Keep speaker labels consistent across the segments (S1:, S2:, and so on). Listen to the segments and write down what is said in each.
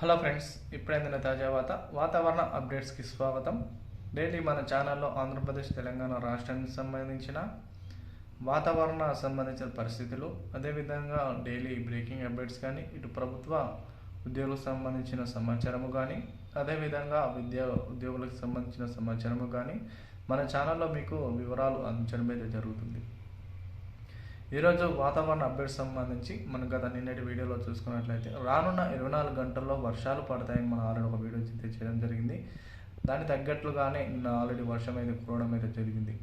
S1: Hello friends ఇప్పుడైందిన తాజా వాత వాతావరణ అప్డేట్స్కి స్వాగతం. డైలీ మన ఛానల్లో ఆంధ్రప్రదేశ్ తెలంగాణ రాష్ట్రానికి సంబంధించిన వాతావరణ సంబంధించిన పరిస్థితులు అదేవిధంగా డైలీ బ్రేకింగ్ అప్డేట్స్ కానీ ఇటు ప్రభుత్వ ఉద్యోగులకు సంబంధించిన సమాచారము కానీ అదేవిధంగా విద్యా ఉద్యోగులకు సంబంధించిన సమాచారము కానీ మన ఛానల్లో మీకు వివరాలు అందించడం అయితే జరుగుతుంది. ఈరోజు వాతావరణ అప్డేట్ సంబంధించి మనం గత నిన్నటి వీడియోలో చూసుకున్నట్లయితే రానున్న ఇరవై నాలుగు గంటల్లో వర్షాలు పడతాయని మనం ఆల్రెడీ ఒక వీడియో అయితే చేయడం జరిగింది. దానికి తగ్గట్లుగానే నిన్న ఆల్రెడీ వర్షం అయితే కురవడం అయితే జరిగింది.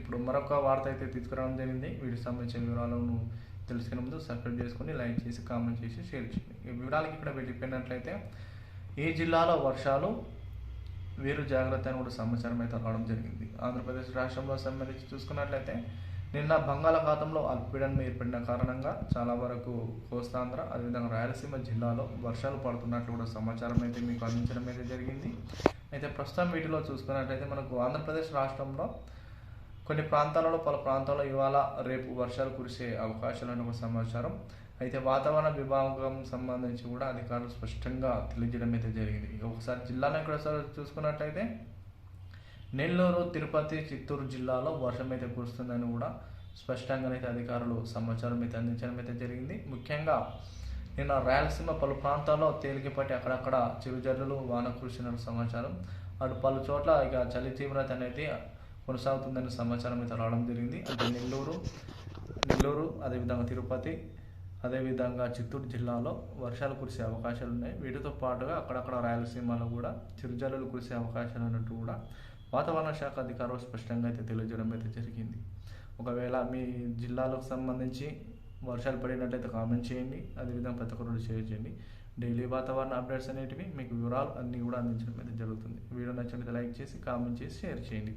S1: ఇప్పుడు మరొక వార్త అయితే తీసుకురావడం జరిగింది. వీటికి సంబంధించిన వివరాలను తెలుసుకునే ముందు సబ్స్క్రైబ్ చేసుకొని లైక్ చేసి కామెంట్ చేసి షేర్ చేయండి. ఈ వివరాలకి ఇక్కడ వెళ్ళిపోయినట్లయితే ఈ జిల్లాలో వర్షాలు వీరు జాగ్రత్త అని కూడా సమాచారం అయితే రావడం జరిగింది. ఆంధ్రప్రదేశ్ రాష్ట్రంలో సంబంధించి చూసుకున్నట్లయితే నిన్న బంగాళాఖాతంలో అల్పపీడనం ఏర్పడిన కారణంగా చాలా వరకు కోస్తాంధ్ర అదేవిధంగా రాయలసీమ జిల్లాలో వర్షాలు పడుతున్నట్లు కూడా సమాచారం అయితే మీకు అందించడం అయితే జరిగింది. అయితే ప్రస్తుతం వీటిలో చూసుకున్నట్లయితే మనకు ఆంధ్రప్రదేశ్ రాష్ట్రంలో కొన్ని ప్రాంతాలలో పలు ప్రాంతాల్లో ఇవాళ రేపు వర్షాలు కురిసే అవకాశాలు ఒక సమాచారం. అయితే వాతావరణ విభాగం సంబంధించి కూడా అధికారులు స్పష్టంగా తెలియజేయడం అయితే జరిగింది. ఒకసారి జిల్లాలో ఇక్కడ చూసుకున్నట్లయితే నెల్లూరు తిరుపతి చిత్తూరు జిల్లాలో వర్షం అయితే కురుస్తుందని కూడా స్పష్టంగానైతే అధికారులు సమాచారం అయితే అందించడం అయితే జరిగింది. ముఖ్యంగా నిన్న రాయలసీమ పలు ప్రాంతాల్లో తేలికపాటి అక్కడక్కడ చిరుజల్లులు వాన కురిసిన సమాచారం. అటు పలు చోట్ల ఇక చలి తీవ్రత అనేది కొనసాగుతుందని సమాచారం అయితే రావడం జరిగింది. అంటే నెల్లూరు నెల్లూరు అదేవిధంగా తిరుపతి అదేవిధంగా చిత్తూరు జిల్లాలో వర్షాలు కురిసే అవకాశాలు ఉన్నాయి వీటితో పాటుగా అక్కడక్కడ రాయలసీమలో కూడా చిరుజల్లులు కురిసే అవకాశాలు ఉన్నట్టు కూడా వాతావరణ శాఖ అధికారులు స్పష్టంగా అయితే తెలియజేయడం అయితే జరిగింది. ఒకవేళ మీ జిల్లాలకు సంబంధించి వర్షాలు పడినట్లయితే కామెంట్ చేయండి. అదేవిధంగా ప్రతి ఒక్కరు షేర్ చేయండి. డైలీ వాతావరణ అప్డేట్స్ అనేటివి మీకు వివరాలు అన్నీ కూడా అందించడం అయితే జరుగుతుంది. వీడియో నచ్చినట్లయితే లైక్ చేసి కామెంట్ చేసి షేర్ చేయండి.